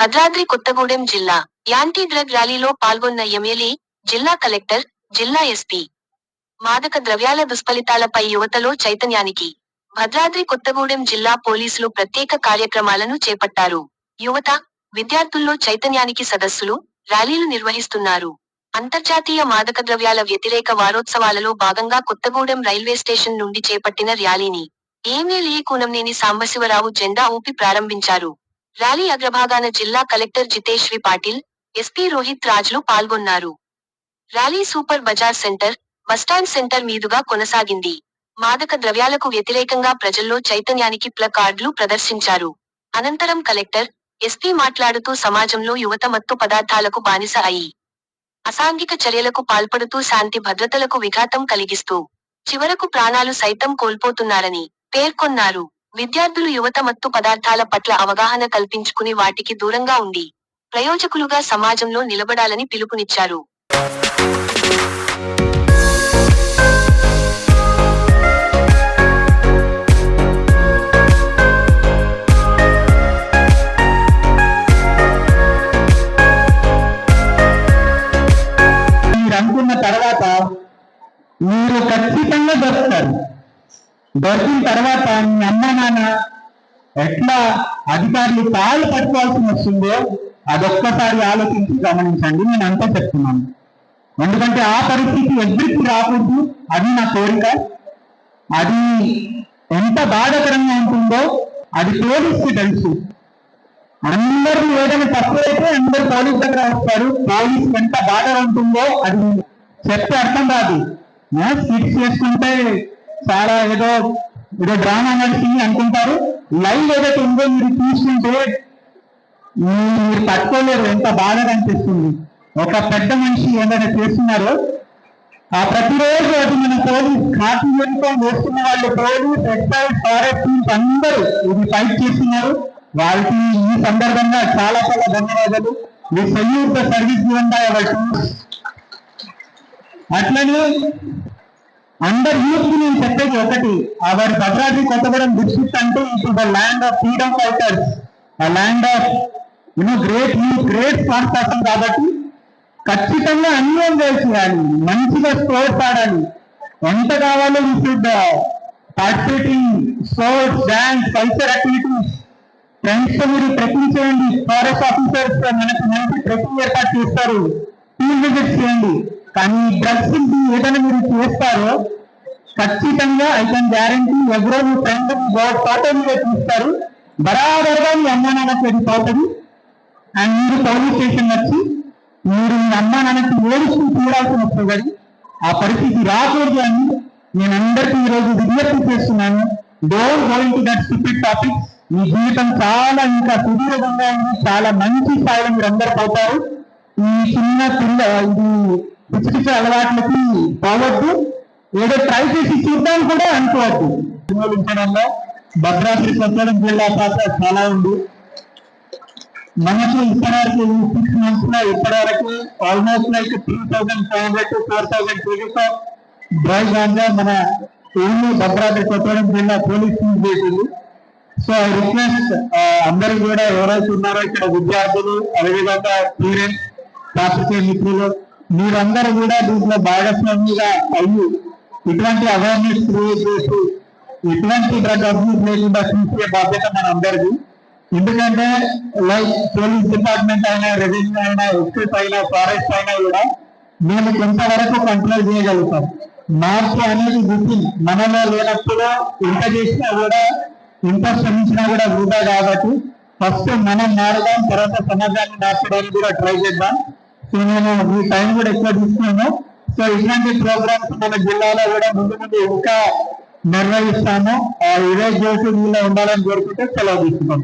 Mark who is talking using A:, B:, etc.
A: భద్రాద్రి కొత్తగూడెం జిల్లా anti drug ర్యాలీలో పాల్గొన్న ఎమ్మెల్యే జిల్లా కలెక్టర్ జిల్లా ఎస్పీ మాదక ద్రవ్యాల దుష్ఫలితాలపై యువతలో చైతన్యానికి భద్రాద్రి కొత్తగూడెం జిల్లా పోలీసులు ప్రత్యేక కార్యక్రమాలను చేపట్టారు. యువత విద్యార్థుల్లో చైతన్యానికి సదస్సులు ర్యాలీలు నిర్వహిస్తున్నారు. అంతర్జాతీయ మాదక ద్రవ్యాల వ్యతిరేక వారోత్సవాలలో భాగంగా కొత్తగూడెం రైల్వే స్టేషన్ నుండి చేపట్టిన ర్యాలీని ఎమ్మెల్యే కూనంనేని సాంబశివరావు జెండా ఊపి ప్రారంభించారు. ర్యాలీ అగ్రభాగాన జిల్లా కలెక్టర్ జితేశ్వరి పాటిల్ ఎస్పీ రోహిత్ రాజ్లు పాల్గొన్నారు. Rally super bazaar centre bus stand centre మీదుగా కొనసాగింది. మాదక ద్రవ్యాలకు వ్యతిరేకంగా ప్రజల్లో చైతన్యానికి ప్ల కార్డులు ప్రదర్శించారు. అనంతరం కలెక్టర్ ఎస్పీ మాట్లాడుతూ సమాజంలో యువత మత్తు పదార్థాలకు బానిస అయి అసాంఘిక చర్యలకు పాల్పడుతూ శాంతి భద్రతలకు విఘాతం కలిగిస్తూ చివరకు ప్రాణాలు సైతం కోల్పోతున్నారని పేర్కొన్నారు. విద్యార్థులు యువత మత్తు పదార్థాల పట్ల అవగాహన కల్పించుకుని వాటికి దూరంగా ఉండి ప్రయోజకులుగా సమాజంలో నిలబడాలని పిలుపునిచ్చారు.
B: మీరు అనుకున్న తర్వాత మీరు ఖచ్చితంగా దొరుకుతారు. దొరికిన తర్వాత మీ అమ్మ నాన్న ఎట్లా అధికారులు కాలు పట్టుకోవాల్సి వస్తుందో అదొక్కసారి ఆలోచించి గమనించండి. నేను అంతా చెప్తున్నాను. ఎందుకంటే ఆ పరిస్థితి ఎవ్వరికి రాకూడదు. అది నా కోరిక. అది ఎంత బాధకరంగా ఉంటుందో అది పోలీసుకి తెలుసు. అందరూ ఏదైనా తప్పులైతే అందరు పోలీస్ దగ్గర వస్తారు. పోలీస్ ఎంత బాధ ఉంటుందో అది చెప్తే అర్థం కాదు. స్కిట్స్ చేసుకుంటే చాలా ఏదో ఏదో డ్రామా నడిచింది అనుకుంటారు. లైవ్ ఏదైతే ఉందో మీరు చూస్తుంటే మీరు తట్టుకోలేరు. ఎంత బాధగా అనిపిస్తుంది. ఒక పెద్ద మనిషి ఏదైనా చేస్తున్నారో ఆ ప్రతిరోజు అది మన పోలీస్ కాఫీ యూనిఫామ్ వేస్తున్న వాళ్ళు పోలీస్ ఎక్సైజ్ ఫారెస్ట్ టీమ్స్ అందరూ ఇది ఫైట్ చేస్తున్నారు. వాళ్ళకి ఈ సందర్భంగా చాలా చాలా ధన్యవాదాలు. మీ సయ్యూర్ సర్వీస్ ఇవ్వండి అట్లనే అండర్ యూత్కి నేను చెప్పేది ఒకటి. అవర్ భద్రాద్రి కొత్తగూడెం డిస్ట్రిక్ట్ అంటే it the land of freedom fighters. ఆ land of you know great you great smart person కాబట్టి ఖచ్చితంగా అన్ని ఎంజాయ్ చేయాలి మంచిగా స్పోర్ట్స్ ఆడాలి. ఎంత కావాలో ఈ should participating sports dance culture activities. ఫ్రెండ్స్తో మీరు ట్రెక్కింగ్ చేయండి. ఫారెస్ట్ ఆఫీసర్స్ మనకి మంచి ట్రెక్కింగ్ ఏర్పాటు చేస్తారు. ఫీల్డ్ విజిట్ చేయండి. కానీ డ్రగ్స్ ఏదైనా మీరు చేస్తారో ఖచ్చితంగా ఐ కెన్ గ్యారంటీ ఎవరో మీ ఫ్రెండ్ ఫోటో మీద చూస్తారు. బరాబరుగా మీ అమ్మా నాన్నకి అది పోతుంది అండ్ మీరు పోలీస్ స్టేషన్ వచ్చి మీరు మీ అమ్మా నాన్నకి ఏడుస్తూ చూడాల్సిన వస్తుంది ఆ పరిస్థితి రాకూడదు అని నేను అందరికీ ఈరోజు విజ్ఞప్తి చేస్తున్నాను. Don't going to that stupid topic మీ జీవితం చాలా ఇంకా సుదీర్ఘంగా ఉంది. చాలా మంచి స్థాయిలో మీరు అందరు పోతారు. ఈ చిన్న పిల్ల ఇది పిచ్చి అలవాట్లకి పోవద్దు. ఏదో ట్రై చేసి చూద్దాం కూడా అనుకోవద్దు. నిర్మూలించడంలో భద్రాద్రి కొత్తగూడెం జిల్లా పాత్ర చాలా ఉంది. మనకు ఇప్పటివరకు సిక్స్ మంత్స్లో ఇప్పటివరకు almost like three thousand five hundred to four thousand kgs of dry ganja మన ఊళ్ళో భద్రాద్రి కొత్తగూడెం జిల్లా పోలీస్ సీజ్ చేసింది. సో ఐ రిక్వెస్ట్ అందరూ కూడా ఎవరైతే ఉన్నారో ఇక్కడ విద్యార్థులు అదేవిధంగా స్టూడెంట్స్ పాత్రికేయ మిత్రులు మీరందరూ కూడా దీంట్లో భాగస్వామిగా అయ్యి ఇటువంటి అవేర్నెస్ క్రియేట్ చేసి ఎటువంటి డ్రగ్ అబ్యూస్ లేకుండా చూసే బాధ్యత మనందరిది. ఎందుకంటే లైక్ పోలీస్ డిపార్ట్మెంట్ అయినా రెవెన్యూ అయినా ఎక్సైజ్ అయినా ఫారెస్ట్ అయినా కూడా మేము కొంతవరకు కంట్రోల్ చేయగలుగుతాం. మార్పు అనేది గుర్తింగ్ మనలో లేనప్పుడు ఎంత చేసినా కూడా ఎంత శ్రమించినా కూడా వృధా కాబట్టి ఫస్ట్ మనం మారదాం తర్వాత సమాజాన్ని మార్చడానికి కూడా ట్రై చేద్దాం. సో నేను ఈ టైం కూడా ఎక్కువ తీసుకున్నాను సో ఇలాంటి ప్రోగ్రామ్స్ మన జిల్లాలో కూడా ముందు ముందు ఇంకా నిర్వహిస్తాము. ఆ ఇదే జోషి ఉండాలని కోరుకుంటే సెలవు తీసుకున్నాం